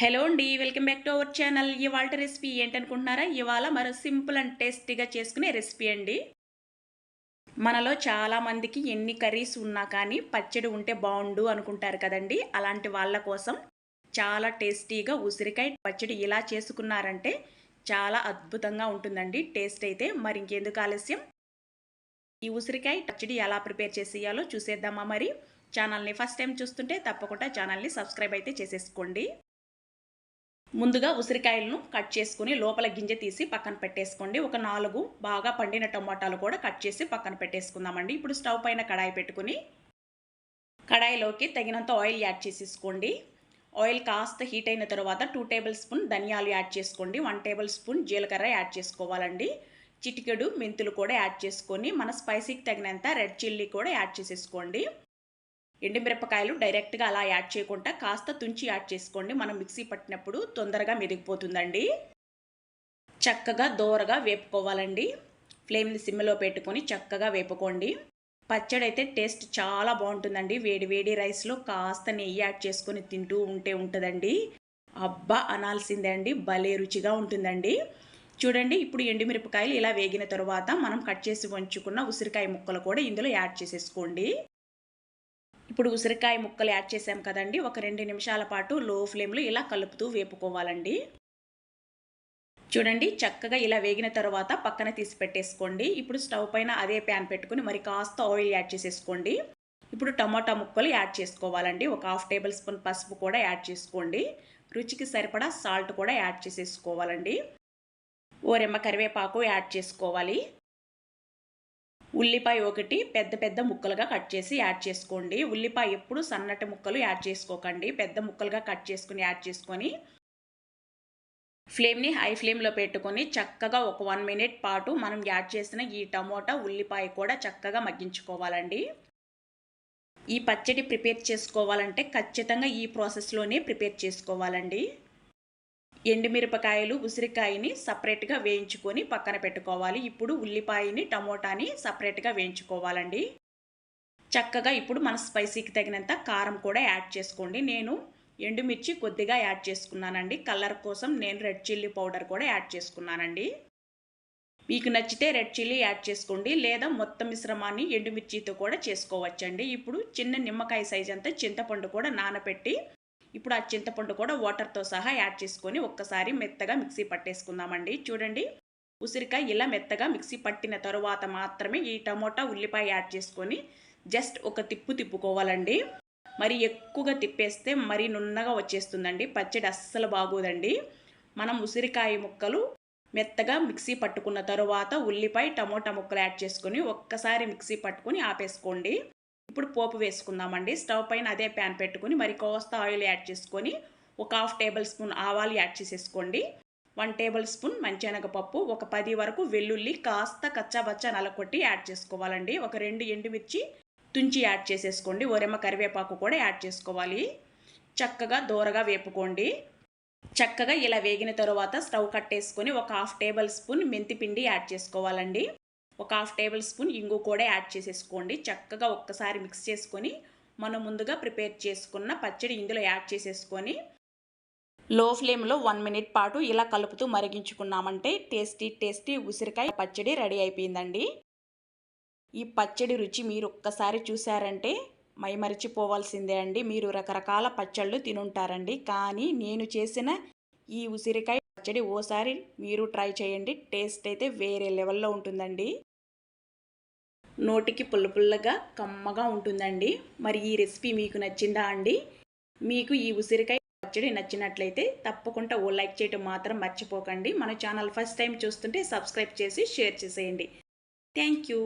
Hello అండి welcome back to our channel. ఇవాళ recipe ఏంటనుకుంటున్నారా? ఇవాళ మరో సింపుల్ అండ్ టేస్టీగా చేసుకునే రెసిపీ అండి. మనలో చాలామందికి ఎన్ని కర్రీస్ ఉన్నా కానీ పచ్చడి ఉంటే బాగుండు అనుకుంటారు కదండి. అలాంటి వాళ్ళ కోసం చాలా టేస్టీగా ఉసిరికాయ పచ్చడి ఇలా చేసుకున్నారంటే చాలా అద్భుతంగా ఉంటుందండి. టేస్ట్ అయితే మరి ఇంకెందుకు ఆలస్యం? ఈ ఉసిరికాయ పచ్చడి ఎలా ప్రిపేర్ చేసేయాలో చూసేద్దామా మరి. ఛానల్ని ఫస్ట్ టైం చూస్తుంటే తప్పకుండా ఛానల్ని సబ్స్క్రైబ్ అయితే చేసేసుకోండి. ముందుగా ఉసిరికాయలను కట్ చేసుకుని లోపల గింజ తీసి పక్కన పెట్టేసుకోండి. ఒక నాలుగు బాగా పండిన టమాటాలు కూడా కట్ చేసి పక్కన పెట్టేసుకుందామండి. ఇప్పుడు స్టవ్ పైన కడాయి పెట్టుకుని కడాయిలోకి తగినంత ఆయిల్ యాడ్ చేసేసుకోండి. ఆయిల్ కాస్త హీట్ అయిన తర్వాత టూ టేబుల్ స్పూన్ ధనియాలు యాడ్ చేసుకోండి. వన్ టేబుల్ స్పూన్ జీలకర్ర యాడ్ చేసుకోవాలండి. చిటికెడు మెంతులు కూడా యాడ్ చేసుకొని మన స్పైసీకి తగినంత రెడ్ చిల్లీ కూడా యాడ్ చేసేసుకోండి. ఎండుమిరపకాయలు డైరెక్ట్గా అలా యాడ్ చేయకుండా కాస్త తుంచి యాడ్ చేసుకోండి. మనం మిక్సీ పట్టినప్పుడు తొందరగా మెదిగిపోతుందండి. చక్కగా దోరగా వేపుకోవాలండి. ఫ్లేమ్ని సిమ్లో పెట్టుకొని చక్కగా వేపుకోండి. పచ్చడి అయితే టేస్ట్ చాలా బాగుంటుందండి. వేడి వేడి రైస్లో కాస్త నెయ్యి యాడ్ చేసుకొని తింటూ ఉంటే ఉంటుందండి. అబ్బా! అనాల్సిందే అండి. భలే రుచిగా ఉంటుందండి. చూడండి ఇప్పుడు ఎండుమిరపకాయలు ఇలా వేగిన తర్వాత మనం కట్ చేసి వంచుకున్న ఉసిరికాయ ముక్కలు కూడా ఇందులో యాడ్ చేసేసుకోండి. ఇప్పుడు ఉసిరికాయ ముక్కలు యాడ్ చేసాం కదండి. ఒక రెండు నిమిషాల పాటు లో ఫ్లేమ్లో ఇలా కలుపుతూ వేపుకోవాలండి. చూడండి చక్కగా ఇలా వేగిన తర్వాత పక్కన తీసి పెట్టేసుకోండి. ఇప్పుడు స్టవ్ పైన అదే ప్యాన్ పెట్టుకుని మరి కాస్త ఆయిల్ యాడ్ చేసేసుకోండి. ఇప్పుడు టమాటా ముక్కలు యాడ్ చేసుకోవాలండి. ఒక హాఫ్ టేబుల్ స్పూన్ పసుపు కూడా యాడ్ చేసుకోండి. రుచికి సరిపడా సాల్ట్ కూడా యాడ్ చేసేసుకోవాలండి. ఓరెమ్మ కరివేపాకు యాడ్ చేసుకోవాలి. ఉల్లిపాయ ఒకటి పెద్ద పెద్ద ముక్కలుగా కట్ చేసి యాడ్ చేసుకోండి. ఉల్లిపాయ ఎప్పుడు సన్నటి ముక్కలు యాడ్ చేసుకోకండి. పెద్ద ముక్కలుగా కట్ చేసుకుని యాడ్ చేసుకొని ఫ్లేమ్ని హై ఫ్లేమ్లో పెట్టుకొని చక్కగా ఒక వన్ మినిట్ పాటు మనం యాడ్ చేసిన ఈ టమోటా ఉల్లిపాయ కూడా చక్కగా మగ్గించుకోవాలండి. ఈ పచ్చడి ప్రిపేర్ చేసుకోవాలంటే ఖచ్చితంగా ఈ ప్రాసెస్లోనే ప్రిపేర్ చేసుకోవాలండి. ఎండుమిరపకాయలు ఉసిరికాయని సపరేట్గా వేయించుకొని పక్కన పెట్టుకోవాలి. ఇప్పుడు ఉల్లిపాయని టమోటాని సపరేట్గా వేయించుకోవాలండి. చక్కగా ఇప్పుడు మన స్పైసీకి తగినంత కారం కూడా యాడ్ చేసుకోండి. నేను ఎండుమిర్చి కొద్దిగా యాడ్ చేసుకున్నానండి. కలర్ కోసం నేను రెడ్ చిల్లీ పౌడర్ కూడా యాడ్ చేసుకున్నానండి. మీకు నచ్చితే రెడ్ చిల్లీ యాడ్ చేసుకోండి. లేదా మొత్తం మిశ్రమాన్ని ఎండుమిర్చితో కూడా చేసుకోవచ్చండి. ఇప్పుడు చిన్న నిమ్మకాయ సైజ్ అంతా చింతపండు కూడా నానబెట్టి ఇప్పుడు ఆ చింతపండు కూడా వాటర్తో సహా యాడ్ చేసుకొని ఒక్కసారి మెత్తగా మిక్సీ పట్టేసుకుందామండి. చూడండి ఉసిరికాయ ఇలా మెత్తగా మిక్సీ పట్టిన తరువాత మాత్రమే ఈ టమోటా ఉల్లిపాయ యాడ్ చేసుకొని జస్ట్ ఒక తిప్పు తిప్పుకోవాలండి. మరి ఎక్కువగా తిప్పేస్తే మరీ నున్నగా వచ్చేస్తుందండి. పచ్చడి అస్సలు బాగోదండి. మనం ఉసిరికాయ ముక్కలు మెత్తగా మిక్సీ పట్టుకున్న తరువాత ఉల్లిపాయ టమోటా ముక్కలు యాడ్ చేసుకొని ఒక్కసారి మిక్సీ పట్టుకొని ఆపేసుకోండి. ఇప్పుడు పోపు వేసుకుందామండి. స్టవ్ పైన అదే ప్యాన్ పెట్టుకుని మరి కోస్త ఆయిల్ యాడ్ చేసుకొని ఒక హాఫ్ టేబుల్ స్పూన్ ఆవాలు యాడ్ చేసేసుకోండి. వన్ టేబుల్ స్పూన్ మంచినగపప్పు ఒక పది వరకు వెల్లుల్లి కాస్త కచ్చాబచ్చా నలకొట్టి యాడ్ చేసుకోవాలండి. ఒక రెండు ఎండుమిర్చి తుంచి యాడ్ చేసేసుకోండి. ఒరెమ్మ కరివేపాకు కూడా యాడ్ చేసుకోవాలి. చక్కగా దూరగా వేపుకోండి. చక్కగా ఇలా వేగిన తర్వాత స్టవ్ కట్టేసుకొని ఒక హాఫ్ టేబుల్ స్పూన్ మెంతిపిండి యాడ్ చేసుకోవాలండి. ఒక హాఫ్ టేబుల్ స్పూన్ ఇంగు కూడా యాడ్ చేసేసుకోండి. చక్కగా ఒక్కసారి మిక్స్ చేసుకొని మనం ముందుగా ప్రిపేర్ చేసుకున్న పచ్చడి ఇందులో యాడ్ చేసేసుకొని లో ఫ్లేమ్లో వన్ మినిట్ పాటు ఇలా కలుపుతూ మరిగించుకున్నామంటే టేస్టీ టేస్టీ ఉసిరికాయ పచ్చడి రెడీ అయిపోయిందండి. ఈ పచ్చడి రుచి మీరు ఒక్కసారి చూసారంటే మైమరిచిపోవాల్సిందే అండి. మీరు రకరకాల పచ్చళ్ళు తినుంటారండి. కానీ నేను చేసిన ఈ ఉసిరికాయ పచ్చడి ఓసారి మీరు ట్రై చేయండి. టేస్ట్ అయితే వేరే లెవెల్లో ఉంటుందండి. నోటికి పుల్ల పుల్లగా కమ్మగా ఉంటుందండి. మరి ఈ రెసిపీ మీకు నచ్చిందా అండి? మీకు ఈ ఉసిరికాయ పచ్చడి నచ్చినట్లయితే తప్పకుండా ఓ లైక్ చేయడం మాత్రం మర్చిపోకండి. మన ఛానల్ ఫస్ట్ టైం చూస్తుంటే సబ్స్క్రైబ్ చేసి షేర్ చేసేయండి. Thank you.